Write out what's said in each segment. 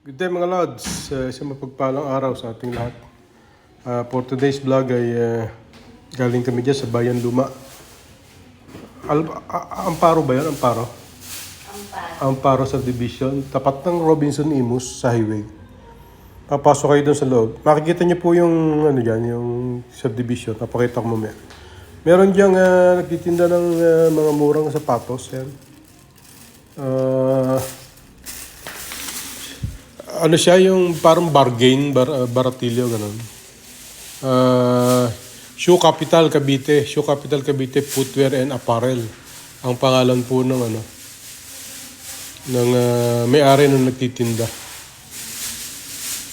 Good day mga Lods, uh, isang mapagpalang araw sa ating lahat. Ah, for today's vlog ay ah, galing kami dyan sa Bayan Luma. Al A- Amparo ba yun? Amparo? Amparo subdivision, tapat ng Robinson Imus sa highway. Papasok kayo doon sa loob. Makikita niyo po yung ano dyan, yung subdivision. Papakita ko mamaya. Meron diyang ah, nagtitinda ng ah, mga murang sapatos. Yan. Ah ano siya yung parang bargain, bar, uh, baratilyo, ganun. Uh, Shoe Capital Cavite, Shoe Capital Cavite Footwear and Apparel. Ang pangalan po ng ano, ng uh, may-ari nung nagtitinda.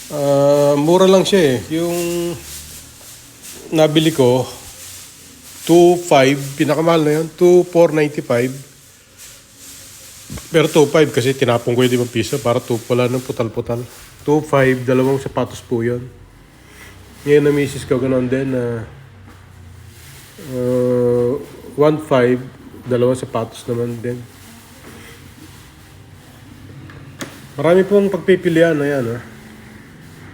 Uh, mura lang siya eh. Yung nabili ko, 2.5, pinakamahal na yun, 2.495. Pero 2.5 kasi tinapon ko yung 5 piso para 2 pala ng putal-putal. 2.5, dalawang sapatos po yun. Ngayon na misis ko ganun din na uh, 1.5, dalawang sapatos naman din. Marami pong pagpipilian na yan. Ha?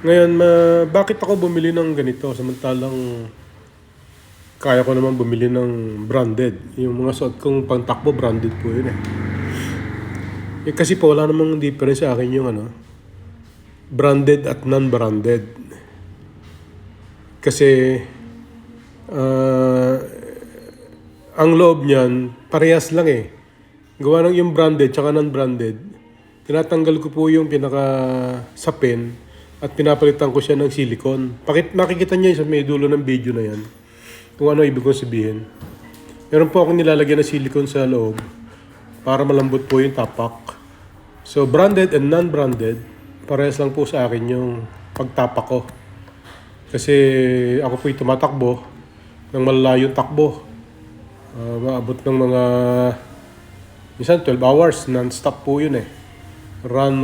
Ngayon, ma- bakit ako bumili ng ganito samantalang kaya ko naman bumili ng branded. Yung mga suot kong pangtakbo, branded po yun eh. Eh, kasi po wala namang difference sa akin yung ano, branded at non-branded. Kasi ah, ang loob niyan, parehas lang eh. Gawa ng yung branded tsaka non-branded, tinatanggal ko po yung pinaka sapin at pinapalitan ko siya ng silicone. Pakit, makikita niyo sa may dulo ng video na yan kung ano ibig kong sabihin. Meron po akong nilalagyan ng silicone sa loob para malambot po yung tapak. So, branded and non-branded, parehas lang po sa akin yung pagtapak ko. Kasi ako po'y tumatakbo ng malalayong takbo. Ah, maabot ng mga minsan 12 hours, non-stop po yun eh. Run,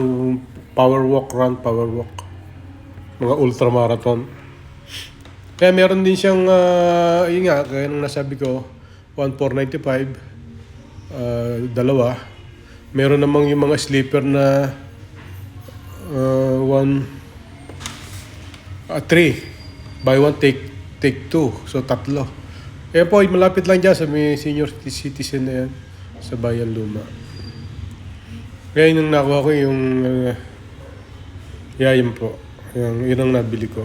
power walk, run, power walk. Mga ultramarathon. Kaya meron din siyang, ah, yun nga, kaya nung nasabi ko, 1,495, ah, dalawa. Meron namang yung mga sleeper na uh, one, ah, three. Buy one, take, take two. So, tatlo. Kaya po, malapit lang dyan sa may senior citizen na yan sa Bayan Luma. Kaya yun ang nakuha ko yung uh, yeah, po. Yung, yun ang nabili ko.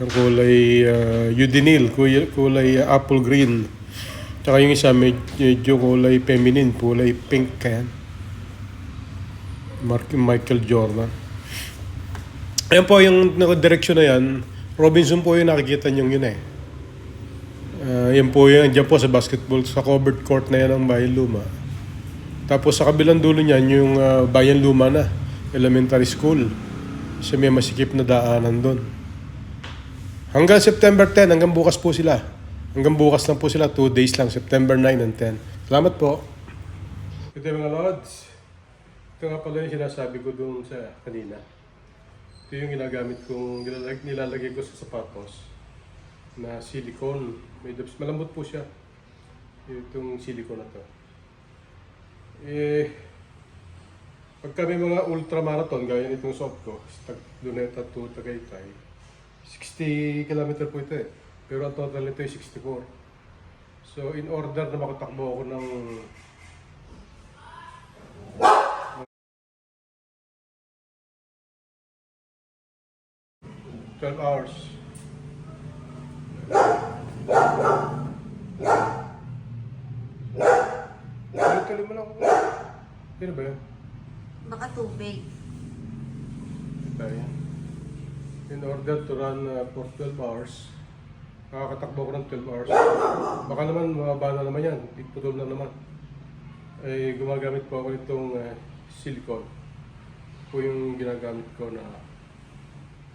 Ang kulay uh, Udinil, kulay, kulay uh, apple green. Tsaka yung isa medyo kulay feminine, kulay pink yan. Mark Michael Jordan. Ayan po yung direksyon na yan. Robinson po yung nakikita nyo yun eh. Ah, yan po yan, dyan po sa basketball, sa covered court na yan ng Bayan Luma. Tapos sa kabilang dulo niyan, yung ah, Bayan Luma na, elementary school. Sa may masikip na daanan doon. Hanggang September 10, hanggang bukas po sila. Hanggang bukas lang po sila, 2 days lang, September 9 and 10. Salamat po. Good day mga Lods. Ito nga pala yung sinasabi ko doon sa kanina. Ito yung ginagamit kong, nilalag, nilalagay ko sa sapatos na silicone. Medyo malambot po siya. Itong silicone na to. Eh, pagka may mga ultramarathon, gaya nitong soft ko, sa Luneta to Tagaytay, 60 km po ito eh. Pero ang total nito ay 64. So in order na makatakbo ako ng Twelve hours. Tuloy-tuloy mo lang ako. Sino ba yun? Baka tubig. Ito yan. In order to run uh, for 12 hours, nakakatakbo ko ng 12 hours. Baka naman, mababa na naman yan. Putol na naman. Eh, gumagamit po ako nitong uh, silicone. Po yung ginagamit ko na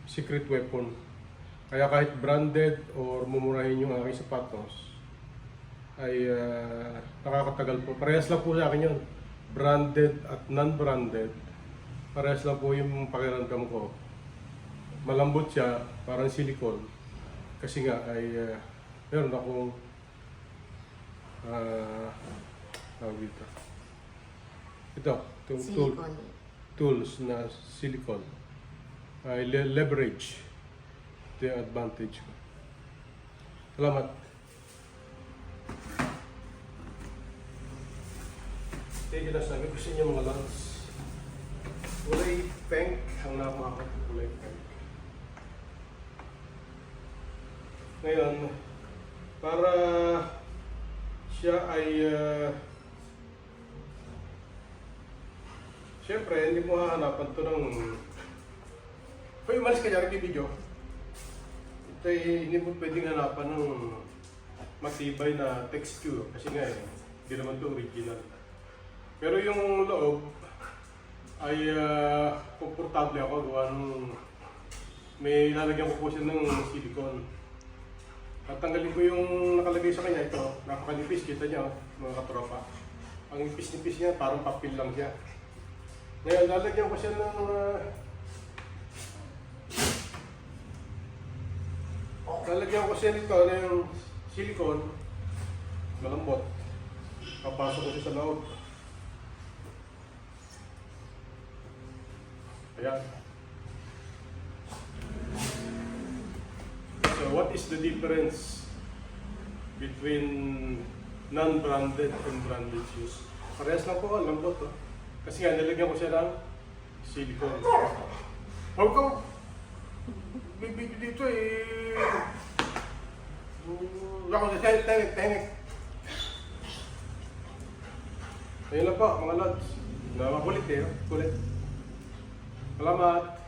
secret weapon. Kaya kahit branded or mumurahin yung aking sapatos, ay uh, nakakatagal po. Parehas lang po sa akin yun. Branded at non-branded. Parehas lang po yung pakiramdam ko. Malambot siya, parang silicone. Kasi nga ay uh, meron akong uh, tawag dito. Ito, itong tool. Silicone. tools na silicone. I le- leverage the advantage ko. Salamat. Sige na sabi ko sa inyo mga lods. Kulay pink ang. Kulay pink. Ngayon, para siya ay uh, Siyempre, hindi mo hahanapan to ng... Hoy, umalis ka dyan, video. Ito ay hindi mo pwedeng hanapan ng matibay na texture. Kasi nga eh, hindi naman to original. Pero yung loob ay uh, komportable ako gawa nung may lalagyan ko po siya ng silicone. Tatanggalin ko yung nakalagay sa kanya ito, nakakanipis, kita niyo mga katropa. Ang nipis-nipis niya, parang papel lang siya. Ngayon, lalagyan ko siya ng uh, lalagyan ko siya nito ng silicone malambot. Papasok ko siya sa loob. Ayan. What is the difference between non-branded and branded shoes? Parehas lang po, lambot. Oh. Kasi nga, nilagyan ko siya ng silicone. Huwag ko, bibigyo dito eh. Wala ko sa sa'yo, tengik, tengik. Ayun lang po, mga lods. Na makulit eh, kulit. Salamat.